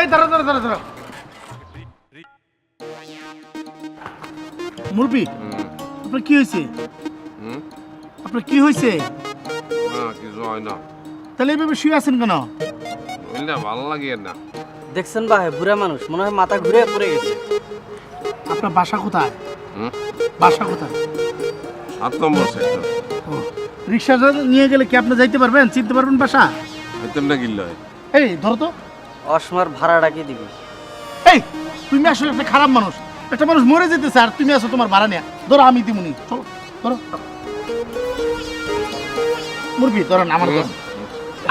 এই দাঁড়া দাঁড়া দাঁড়া দাঁড়া মুরবি আপনার কি হয়েছে? হুম? আপনার কি হয়েছে? না কিছু হয় না। তাহলে এইভাবে শুয়ে আছেন কেন? বুঝলে ভালো লাগে না। দেখছেন ভাই বুড়া মানুষ মনে হয় মাথা ঘুরে পড়ে গেছে। আপনার বাসা কোথায়? হুম? বাসা কোথায়? সাত নম্বর সেক্টর রিক্সা নিয়ে গেলে কি আপনি যাইতে পারবেন? চিনতে পারবেন বাসা? হইতেন না গিল্ল এই ধরো তো। অসমার ভাড়াটা কি দিবি? এই তুমি আসলে একটা খারাপ মানুষ। একটা মানুষ মরে যেতেছে আর তুমি আছো তোমার ভাড়া নেয়া। ধরো আমি দিমুনি। চলো ধরো। মুরগি ধরেন আমার ধরেন।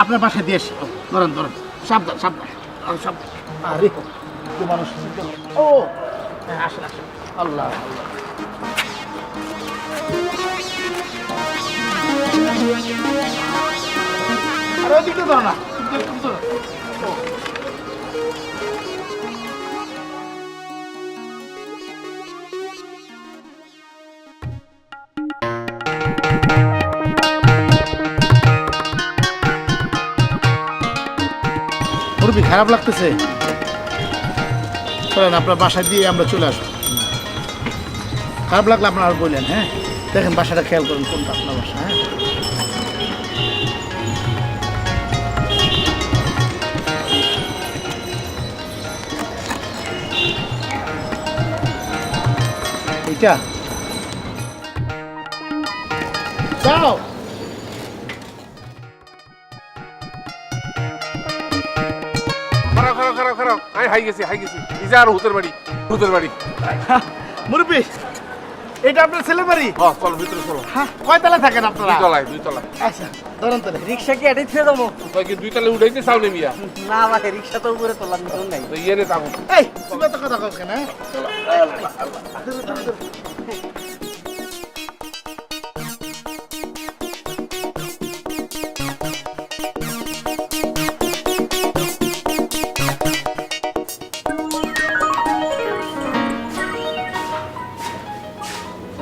আপনার বাসায় দিয়ে এসে ধরেন ধরেন। সাবধান সাবধান। আরে সাবধান। আরে কি মানুষ। ও হ্যাঁ আসেন আসেন। আল্লাহ আল্লাহ। আরে ওদিকে ধরো না। মুরবি খারাপ লাগতেছে। চলেন, আপনার বাসায় দিয়ে আমরা চলে আসব। খারাপ লাগলে আপনার আর বললেন হ্যাঁ? দেখেন, বাসাটা খেয়াল করুন কোনটা আপনার বাসা হ্যাঁ? এইটা? যাও! হাই গেছি হাই গেছি ইজা আর হুতের বাড়ি হুতের বাড়ি মুরব্বী এটা আপনার ছেলে বাড়ি হ চল ভিতরে চলো হ্যাঁ থাকেন আপনারা দুই তলায় দুই তলায় আচ্ছা ধরুন তাহলে রিক্সা কি এটাই ছেড়ে দেবো তুই কি দুই তলায় উঠাইতে চাও নে মিয়া না ভাই রিক্সা তো উপরে তোলার মতন নাই তো ইয়ে নে থাকুক এই তুমি তো কথা কও কেন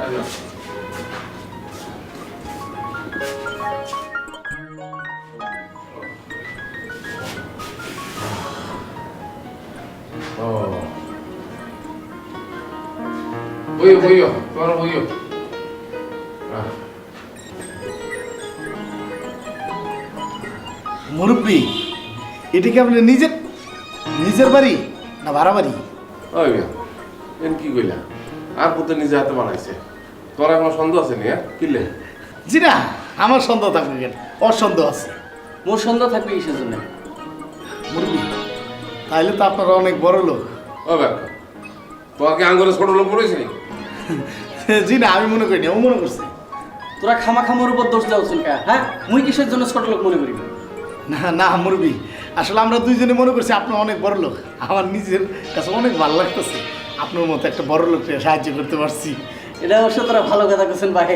হ্যাঁ? চলো ও বইও বইও তোমার বইও আহ, মুরব্বী এটা কি আপনার নিজের নিজের বাড়ি না ভাড়া বাড়ি? ওই এন কি কইলা? আর পুতে নিজে হাতে বানাইছে। তোর এখন সন্দেহ আছে নি হ্যাঁ? কিলে জি না আমার সন্দেহ থাকবে কেন? অসন্দেহ আছে। মোর সন্ধ্যা থাকবে কিসের জন্য মুরব্বী তাইলে তো আপনারা অনেক বড় লোক। ও ব্যাক তোর কি আঙ্গুরে ছোট লোক পড়েছে জি না আমি মনে করিনি ও মনে করছে। তোরা খামা খামোর উপর দোষ দেওয়া কা হ্যাঁ? মুই কিসের জন্য ছোট লোক মনে করিবি না না মুরবি আসলে আমরা দুইজনে মনে করছি আপনার অনেক বড় লোক। আমার নিজের কাছে অনেক ভালো লাগতেছে। আপনার মতো একটা বড় লোককে সাহায্য করতে পারছি। এটা অবশ্য তোরা ভালো কথা করছেন ভাই।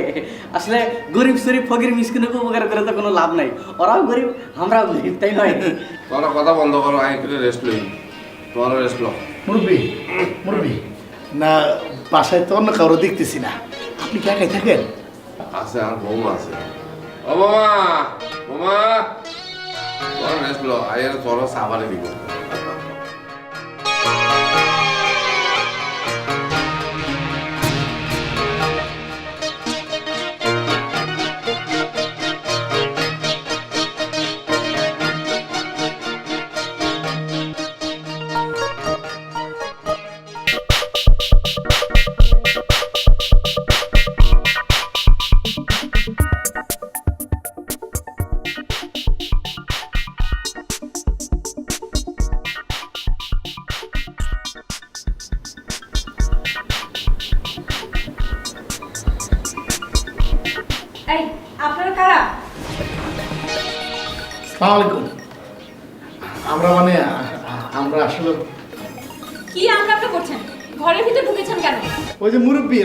আসলে গরিব শরীফ ফকির মিসকিনকে উপকার করে তো কোনো লাভ নাই। ওরাও গরিব আমরাও গরিব তাই নয় তোরা কথা বন্ধ করো আমি একটু রেস্ট লই। তোমার রেস্ট লো মুরবি মুরবি না বাসায় তো অন্য কারও দেখতেছি না। আপনি কি একাই থাকেন? আছে আর বৌমা আছে। ও বাবা বোমা তোর রেস্ট লো আয়ের তোর সাবারে দিব।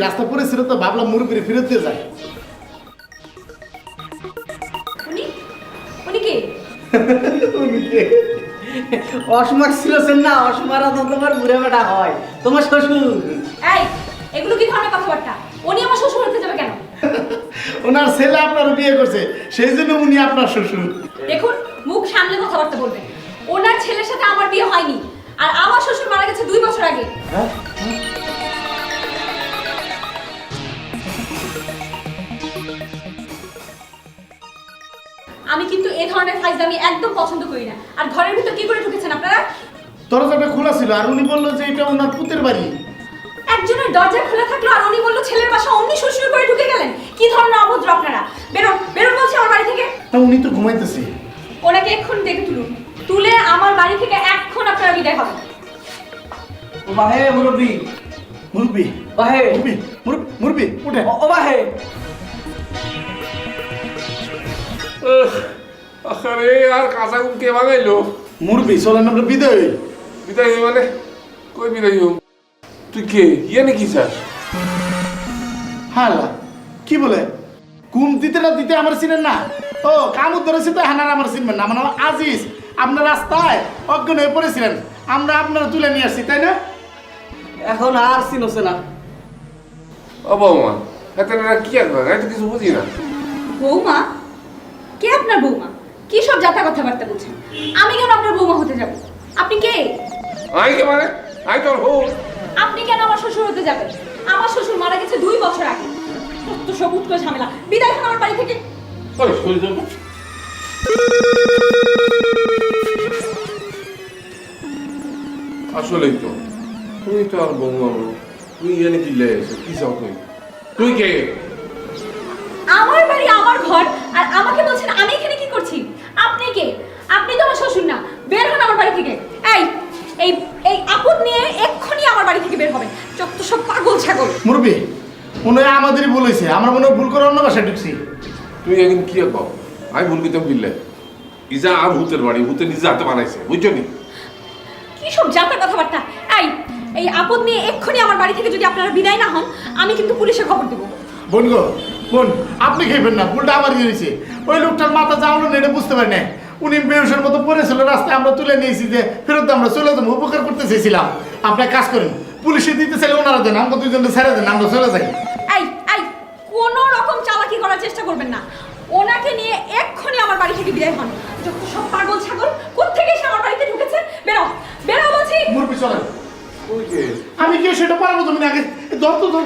রাস্তা পড়েছিল তো ভাবলাম মুড়ি করে ফিরত দিয়ে যায় অসমার না অসমারা তোমার ঘুরে বেড়া হয়। তোমার শ্বশুর। এগুলো কি ধরনের কথাবার্তা? উনি আমার শ্বশুর হতে যাবে কেন? ওনার ছেলে আপনার বিয়ে করছে সেই জন্য উনি আপনার শ্বশুর। দেখুন মুখ সামলে কথাবার্তা বলবেন। ওনার ছেলের সাথে আমার বিয়ে হয়নি আর আমার শ্বশুর মারা গেছে দুই বছর আগে। হ্যাঁ, হ্যাঁ। আমি কিন্তু এই ধরনের ফাইজলামি একদম পছন্দ করি না। আর ঘরের ভিতর কি করে ঢুকেছেন আপনারা? দরজাটা খোলা ছিল আর উনি বলল যে এটা ওনার পুতের বাড়ি। একজনের দরজা খোলা থাকল আর উনি বলল ছেলের বাসা অমনি শ্বশুর করে ঢুকে গেলেন। কি ধরনের অভদ্র আপনারা? বেরোন বেরোন বলছে আমার বাড়ি থেকে। না উনি তো ঘুমাইতেছে। ওনাকে এক্ষুনি দেখে তুলুন। তুলে আমার বাড়ি থেকে এক্ষুন আপনারা বিদায় হবেন। ও বাহে মুরব্বী। মুরব্বী। বাহে। মুরব্বী মুরব্বী উঠে ও বাহে। আরে আর কাঁচা ঘুম কে বাঙাইলো মুরব্বি চলেন আমরা বিদায় হই। বিদায় হই মানে? কই বিদায় হই তুই কে? ইয়ে নাকি স্যার? হালা কি বলে? ঘুম দিতে না দিতে আমার চিনেন না? ও কামুদ ধরেছি তো হানার আমার চিনবেন না। আমার নাম আজিজ আপনার রাস্তায় অজ্ঞান হয়ে পড়েছিলেন। আমরা আপনারা তুলে নিয়ে আসছি তাই না? এখন আর চিনছে না। ও বৌমা এত কি আর তো কিছু বুঝি না। বৌমা কে আপনার বৌমা? কি সব যাতা কথাবার্তা বলছেন? আমি কেন আপনার বৌমা হতে যাব? আপনি কে? আই কে মানে? আই তোর হো আপনি কেন আমার শ্বশুর হতে যাবেন? আমার শ্বশুর মারা গেছে দুই বছর আগে। তো সব উৎকো ঝামেলা। বিদায় হন আমার বাড়ি থেকে। ওই সরে যাব। আসলেই তো। তুই তো আর বৌমা বলো তুই এনে কি লে কি চাও তুই তুই কে? আমার বাড়ি আমার ঘর আর আমাকে বলছেন আমি এখানে কি করছি আপনি কে আপনি তো আমার শ্বশুর না বের হন আমার বাড়ি থেকে এই এই এই আপদ নিয়ে এক্ষুনি আমার বাড়ি থেকে বের হবেন যত সব পাগল ছাগল। মুরব্বি মনে হয় আমাদেরই ভুল হয়েছে। আমরা মনে হয় ভুল করে অন্য বাসায় ঢুকছি। তুই এখন কি আর পাও আমি ভুল করতাম বিল্লে ইজা আর হুতের বাড়ি হুতে নিজে হাতে বানাইছে বুঝছ নি? কি সব জাতা কথাবার্তা? এই এই আপদ নিয়ে এক্ষুনি আমার বাড়ি থেকে যদি আপনারা বিদায় না হন আমি কিন্তু পুলিশে খবর দেবো। বোন গো বোন আপনি খেয়েবেন না ভুলটা আমার দিয়েছে। ওই লোকটার মাথা যাওয়ানো না এটা বুঝতে পারি না উনি বেউসের মতো পড়েছিল রাস্তায় আমরা তুলে নিয়েছি যে ফেরত আমরা চলে যাব উপকার করতে চেয়েছিলাম। আপনার কাজ করেন পুলিশে দিতে চাইলে ওনারা দেন আমরা দুজনে ছেড়ে দেন আমরা চলে যাই। এই এই কোনো রকম চালাকি করার চেষ্টা করবেন না। ওনাকে নিয়ে এক্ষুনি আমার বাড়ি থেকে বিদায় হন। যত সব পাগল ছাগল কোত্থেকে এসে আমার বাড়িতে ঢুকেছে? বেরো বেরো বলছি। চলেন তুই আমি কি সেটা পারব তুমি আগে ধর তো ধর।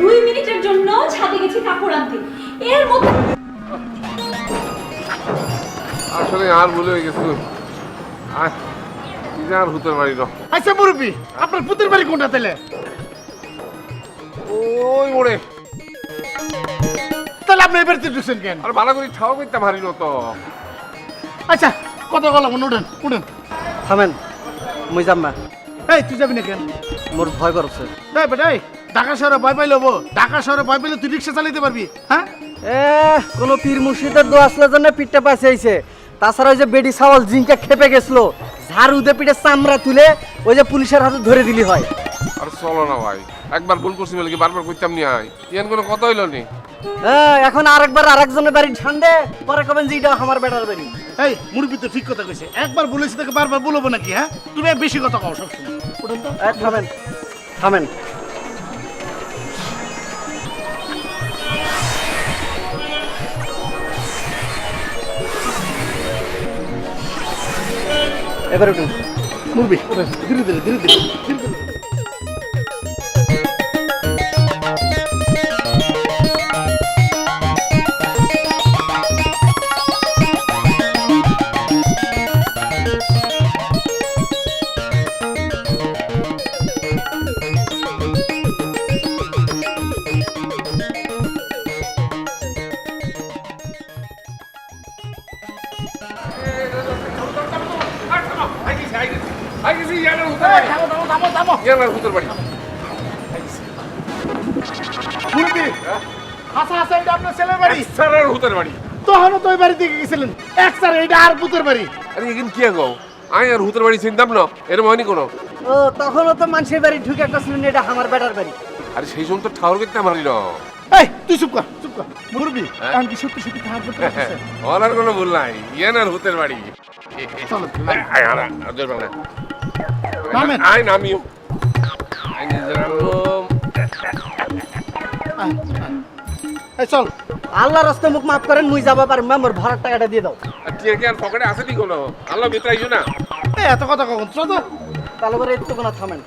দুই মিনিটের জন্য ছাদে গেছি কাপড় আনতে। এর মধ্যে আসলে আর ভুলে হয়ে গেছে। আর আর বাড়ি আচ্ছা মুরব্বি আপনার পুতের বাড়ি কোনটা তাহলে? ওই মোড়ে। তাহলে আপনি এবার ঢুকছেন কেন? আর ভালো করে ঠাও করতে পারি তো। আচ্ছা কথা বলা উঠেন উঠেন। থামেন মুই যাম না। এই তুই যাবি না কেন? মোর ভয় করছে। এই বেটা এই ঢাকা শহরে ভয় পাইলে হব। ঢাকা শহরে ভয় পাইলে তুই রিক্সা চালাতে পারবি হ্যাঁ? এ কোন পীর মুর্শিদের দোয়া আসলে জন্য পিঠটা পাইছে তাছাড়া ওই যে বেডি সাওয়াল জিঙ্কা খেপে গেছিল ঝাড়ু দিয়ে পিঠে চামড়া তুলে ওই যে পুলিশের হাতে ধরে দিলি হয়। আর চলো না ভাই একবার ভুল করছি বলে কি বারবার করতাম নি আই? ইয়ান কোনো কথা হইল নি? হ্যাঁ এখন আরেকবার আরেকজনের বাড়ি ঠান্ডে পরে কবেন যে এটা আমার বেটার বাড়ি। এই মুরব্বি তো ঠিক কথা কইছে একবার বলেছি তাকে বারবার বলব নাকি হ্যাঁ? তুমি বেশি কথা কও তো এ, থামেন থামেন। এবার উঠুন। উঠেন ধীরে ধীরে ধীরে ধীরে ধীরে ধীরে। হুতের বাড়ি মুরব্বি হাসা হাসা এটা আপনার ছেলের বাড়ি স্যার আর হুতের বাড়ি তখনও তো ওই বাড়ি থেকে গেছিলেন এক স্যার এটা আর পুতের বাড়ি আরে এখানে কি গো আই আর হুতের বাড়ি চিনতাম না এরম হয়নি কোনো ও তখনও তো মানুষের বাড়ি ঢুকে একটা শুনুন এটা আমার বেটার বাড়ি আরে সেই সময় তো ঠাউর করতে পারি না এই তুই চুপ কর চুপ কর মুরব্বি হ্যাঁ? এখন কি সত্যি সত্যি খারাপ করতে আর কোনো ভুল নাই ইয়ান আর হুতের বাড়ি চলো আয় আয়। আয় নামিও এই চল। আল্লাহ রাস্তা মুখ মাফ করেন মুই যাবা পারব মোর ভাড়ার টাকাটা দিয়ে দাও। আর টিয়া কি আর পকেটে আছে নি কোনো? আল্লাহ ভিতরে আইসো না। এই এত কথা কখন? চল তো। তাহলে করে একটু কোনো থামেন।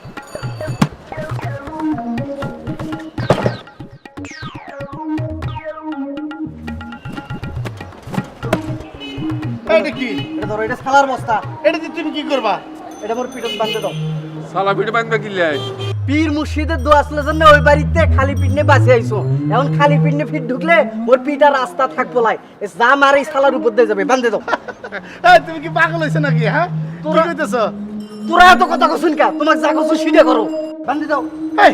এটা কি এটা ধরো এটা সালার বস্তা। এটা দিয়ে তুমি কি করবা? এটা মোর পিঠত বাঁধতে দাও। সালা ভিডিও বান্ধবা কিনলে পীর মুর্শিদের দোয়া আসলে জন্য ওই বাড়িতে খালি পিঠনে বাঁচে আইছো। এখন খালি পিঠনে ফিট ঢুকলে ওর পিঠা রাস্তা থাকব লাই। যা মার এই সালার উপর দিয়ে যাবে বান্ধে দাও। এই, তুমি কি পাগল হয়েছে নাকি হ্যাঁ? তোরা- তোরা এত কথা কছুন কা তোমার যা কছু সেটা করো। বান্ধে দাও। এই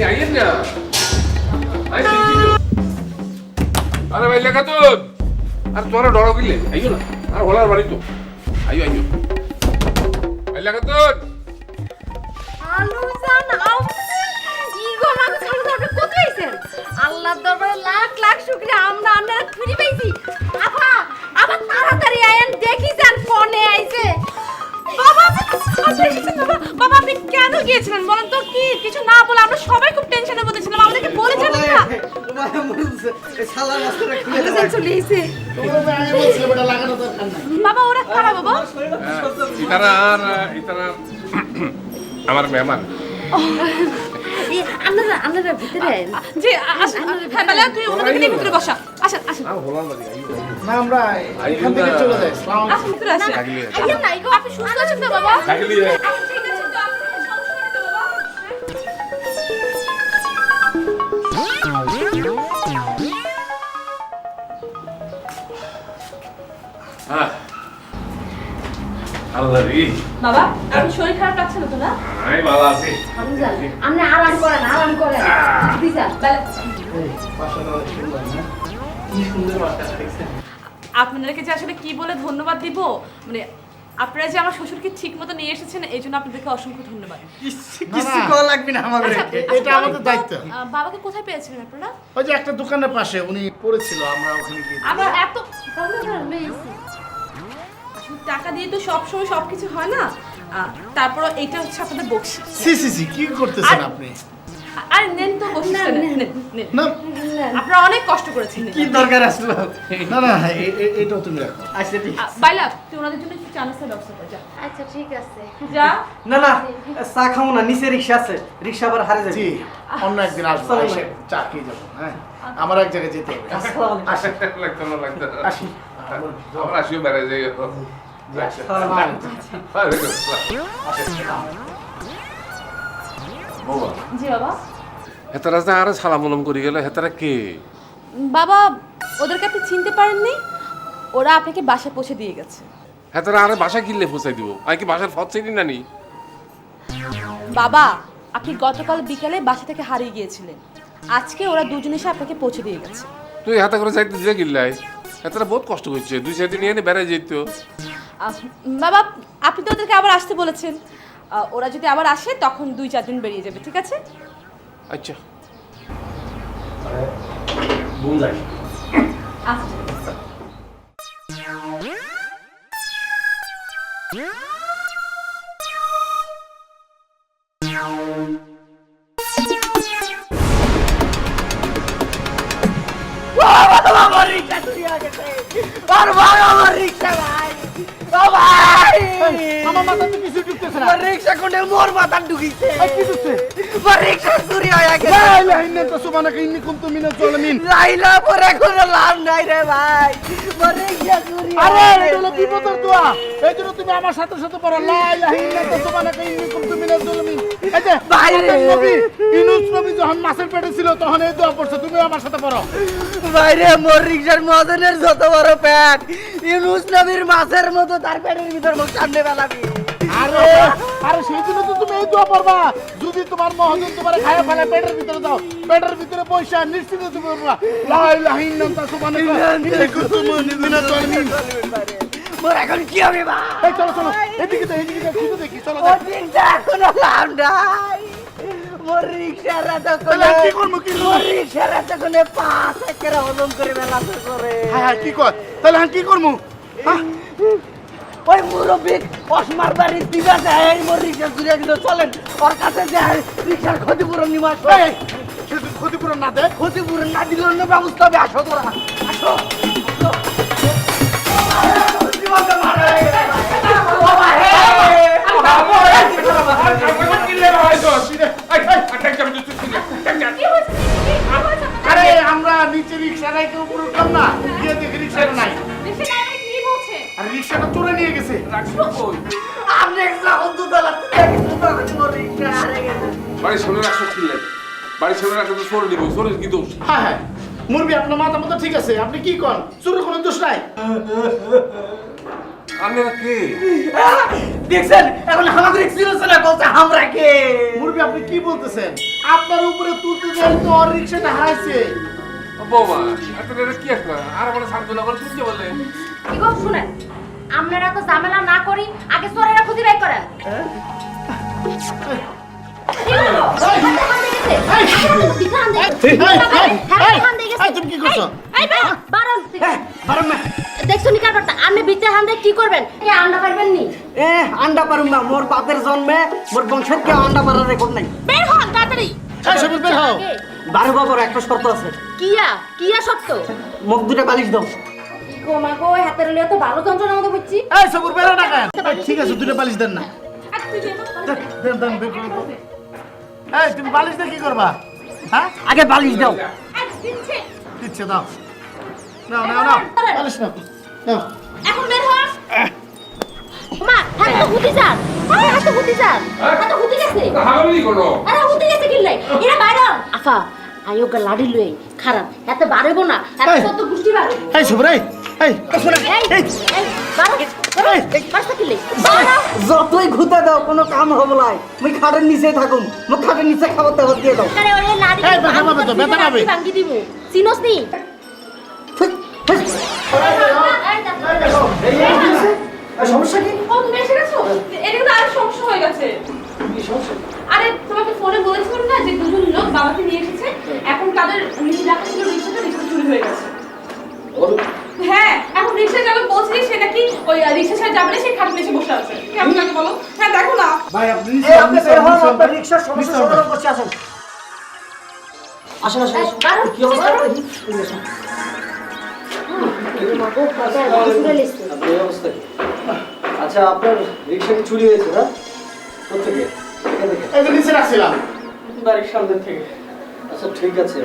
Ayen sini. Are balik ke tu. Are tu orang dorong gile. Ayo na. Are holar balik tu. Ayo, ayo. Balik ke tu. আলুজান ইগো মাগো ছাড়ো আপনি কোথায় আইছেন আল্লাহর দরবারে লাখ লাখ শুকরিয়া আমরা আপনারা ফিরে পাইছি আপা আবার তাড়াতাড়ি আয়েন দেখি যান ফোনে আইছে বাবা আপনি বাবা বাবা আপনি কেন গিয়েছিলেন বলেন তো? কি কিছু না বলে আমরা সবাই খুব টেনশনের মধ্যে ছিলাম আমাদেরকে বলেছেন না? বাবা ওরা খারাপ বাবা? Itara ar, itara. আমার মেহমান। আপনারা আপনারা ভিতরে জি আসুন হ্যাঁ বেলা তুই ওনাদেরকে নিয়ে ভিতরে বসা। আসেন আসেন। না আমরা এখান থেকে চলে যাই। সালাম আসুন ভিতরে আসেন। থাকলে। আইয়েন না ইগো আপনি সুস্থ আছেন তো বাবা? থাকলে ঠিক আছে তো আপনার সমস্যা নেই তো বাবা। হ্যাঁ। বাবা আপনি শরীর খারাপ লাগছে না তো না? আমি ভালো আছি। আপনি আরাম করেন আরাম করেন। দিশা বেলা। কি সুন্দর দেখছেন আপনাদেরকে যে আসলে কি বলে ধন্যবাদ দিব? মানে আপনারা যে আমার শ্বশুরকে ঠিক মতো নিয়ে এসেছেন এই জন্য আপনাদেরকে অসংখ্য ধন্যবাদ। কিছু করা লাগবে না আমাদের। আচ্ছা, এটা আমাদের দায়িত্ব। বাবাকে কোথায় পেয়েছিলেন আপনারা? ওই যে একটা দোকানের পাশে উনি পড়েছিল আমরা ওখানে গিয়ে আমরা এত টাকা দিয়ে তো সবসময় সবকিছু হয় না? তারপর এটা হচ্ছে আপনাদের বকশিস। সি সি সি কি করতেছেন আর- আপনি? আর নেন তো বকশিসটা না, আপনারা অনেক কষ্ট করেছেন। কি দরকার আসলো? না না এ- এটাও তুমি রাখো। আচ্ছা ঠিক বাইলা তুই ওনাদের জন্য একটু চা নাস্তার ব্যবস্থা করে যা। আচ্ছা ঠিক আছে। যা। না না চা খাব না নিচে রিক্সা আছে। রিক্সা আবার হারে যাবে। জি অন্য একদিন আসব এসে চা খেয়ে যাব হ্যাঁ? আমার এক জায়গায় যেতে হবে। আসি। লাগতো না লাগতো না। আসি। আমরা আসিও বেড়ে যাই বাবা জি বাবা। হেতারা যে আরে সালাম আলাম করে গেল হেতারা কে? বাবা ওদেরকে আপনি চিনতে পারেননি? ওরা আপনাকে বাসায় পৌঁছে দিয়ে গেছে। হেতারা আরে বাসা কিনলে পৌঁছাই দিব। আমি কি বাসার ফত চিনি নানি বাবা আপনি গতকাল বিকালে বাসা থেকে হারিয়ে গিয়েছিলেন। আজকে ওরা দুজন এসে আপনাকে পৌঁছে দিয়ে গেছে। তুই হাতে করে যাইতে যে গিল্লাই হেতারা বহুত কষ্ট করছে। দুই চার দিন এনে বেড়াই যেত। বাবা আপনি তো ওদেরকে আবার আসতে বলেছেন। আহ, ওরা যদি আবার আসে তখন দুই চার দিন বেরিয়ে যাবে ঠিক আছে? আচ্ছা আচ্ছা আমার রিক্সা চুরি হয়ে গেছে আর ভাই আমার রিক্সা ভাই ও আমার মাথাতে কিছু ঢুকতেছে না। আমার রিক্সা কোনে মোর মাথা ঢুকিছে। এই কি ঢুকছে? আমার রিক্সা চুরি হয়ে গেছে। লা ইলাহা ইল্লাল্লাহ সুবহানাকা ইন্নী কুনতু মিনাজ জালিমিন লাইলা পরে কোনো লাভ নাই রে ভাই। আমার রিক্সা চুরি আরে এটা হলো বিপদের দোয়া। এই তুমি আমার সাথে সাথে পড়ো। লা ইলাহা ইল্লাল্লাহ সুবহানাকা ইন্নী কুনতু মিনাজ জালিমিন যখন মাছের পেটে ছিল তখন এই দোয়া পড়ছে তুমি আমার সাথে পড়ো। বাইরে মোর রিক্সার মদনের যত বড় প্যাট ইউনুস নবীর মাছের মতো তার পেটের ভিতর মুখ সামনে বেলাবি আরে আরে সেই জন্য তো তুমি এই দোয়া পড়বা। যদি তোমার মহাজন তোমার খায়া ফেলে পেটের ভিতরে দাও পেটের ভিতরে পয়সা নিশ্চিত তুমি পড়বা। লা ইলাহা ইল্লাল্লাহ কুনতু জালিমিন মোর এখন কি হবে ভাই? এই চলো চলো। এদিকে তো এদিকে তো শুধু দেখি চলো ও চিন্তা কোনো লাভ নাই। মোর রিক্সার রাতে আর কি করব কি করব? রিক্সার রাতে কোনে পাঁচ একের হজম করে বেলা করে। হ্যাঁ হ্যাঁ কি কর? তাহলে আমি কি করব? হ্যাঁ ওই মুরব্বী অসমার বাড়ির দিবা যায় এই মোর রিক্সা ঘুরে দিল চলেন। ওর কাছে যায় রিক্সার ক্ষতিপূরণ নিমাস ক্ষতিপূরণ না দেয়। ক্ষতিপূরণ না দিলে অন্য ব্যবস্থা হবে আসো তোরা আসো। আরে আমরা নিচে রিক্সা রাইতে উপরে উঠলাম না। গিয়ে দেখি রিক্সাটা নাই। আর রিক্সাটা চলে নিয়ে গেছে। রিক্সা বাড়ির সামনে রাখছো কি বাড়ির সামনে রাখছো তো সরে নিব সরে কি দোষ? হ্যাঁ হ্যাঁ। মুরবি আপনার মাথা মতো ঠিক আছে আপনি কি কন? চুরের কোনো দোষ নাই? আপনারা কে দেখছেন এখন আমাদের এক্সপিরিয়েন্স না আমরা কে মুরবি আপনি কি বলতেছেন আপনার উপরে তুলতে যাই তো আর রিক্সাটা হারাইছে বৌমা আপনারা কি একটা আর বলে সান্ত্বনা করে কি গো শুনেন আপনারা তো ঝামেলা না করি আগে চোরেরা খুঁজে বের করেন। হ্যাঁ, বারণ। না দেখছ নি কারবারটা আপনি ভিতরে হান কি করবেন? এ আন্ডা পারবেন নি। এ আন্ডা পারুম না মোর বাপের জন্মে মোর বংশের কেউ আন্ডা পারার রেকর্ড নাই। বের হন তাড়াতাড়ি। এই সবুজ বের হও। আগে, বারো বাবার একটা শর্ত আছে। কিয়া? কিয়া সত্য মুখ দুটা বালিশ দাও। গো মা গো হাতের লিয়ে তো ভালো যন্ত্রণার মতো বুঝছি। এই সবুর বের না কেন? ঠিক আছে দুটো বালিশ দেন না। তো, দেন দেন বের করুন তো। এই তুমি বালিশ দিয়ে কি করবা? হ্যাঁ? আগে বালিশ দাও। দিচ্ছে। দিচ্ছে দাও। নাও নাও নাও। বালিশ নাও। এখন বের হন মা হাত তো হুতি যান হাত তো হুতি যান হাত তো হুতি গেছে। করো আরে হুতি গেছে কিল্লাই। এরা বাইরে আফা আইও গা লাড়ি লই খারাপ। এত বাড়বো না। এত। সত্য গুষ্টি বাড়বো এই সবুর এই এই এই বাড়ো। যতই ঘুতে দাও কোনো কাম হবে নাই মুই খাটের নিচে থাকুম। মুখ খাটের নিচে খাবার দাবার দিয়ে দাও। আরে ওরে লাড়ি। এই, ব্যথা পাবে তো, ব্যথা পাবে। ভাঙ্গি দিমু চিনোস নি? ঠিক, ঠিক। আর সমস্যা কি ও তুমি এসে গেছো এটা কিন্তু আরেক সমস্যা হয়ে গেছে আরে তোমাকে ফোনে বলেছিলাম না যে দুজন লোক বাবাকে নিয়ে এসেছে এখন তাদের নিচে রাখা ছিল রিক্সাটা রিক্সা চুরি হয়ে গেছে হ্যাঁ এখন রিক্সা চালক বলছে সে নাকি ওই রিক্সা ছাড়া যাবে না সে খাটে এসে বসে আছে কেমন লাগে বলো হ্যাঁ দেখো না ভাই আপনি আপনি বের হন আপনার রিক্সার সমস্যা সমাধান করছে আসেন আসেন আসেন আসেন। কি অবস্থা আচ্ছা আপনার রিক্সা কি চুরি হয়েছে না কোথেকে নিচে রাখছিলাম বাড়ির সামনে থেকে আচ্ছা ঠিক আছে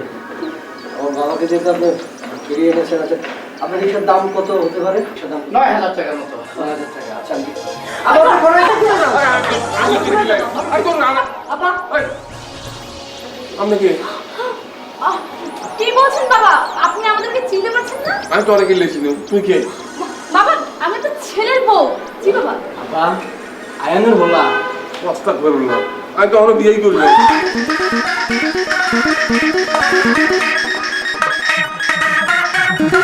আমার বাবাকে যেহেতু আপনি ফিরিয়ে এনেছেন আচ্ছা আপনার রিক্সার দাম কত হতে পারে দাম নয় হাজার টাকার মতো নয় হাজার টাকা আচ্ছা আপনি কি বলছেন বাবা আপনি আমাদেরকে চিনতে পারছেন না? আমি তো অনেকে লেছি তুই কে? বাবা আমি তো ছেলের বউ। জি বাবা। বাবা আয়ানের বলা। রাস্তা করলাম আমি তো আমরা বিয়েই করি না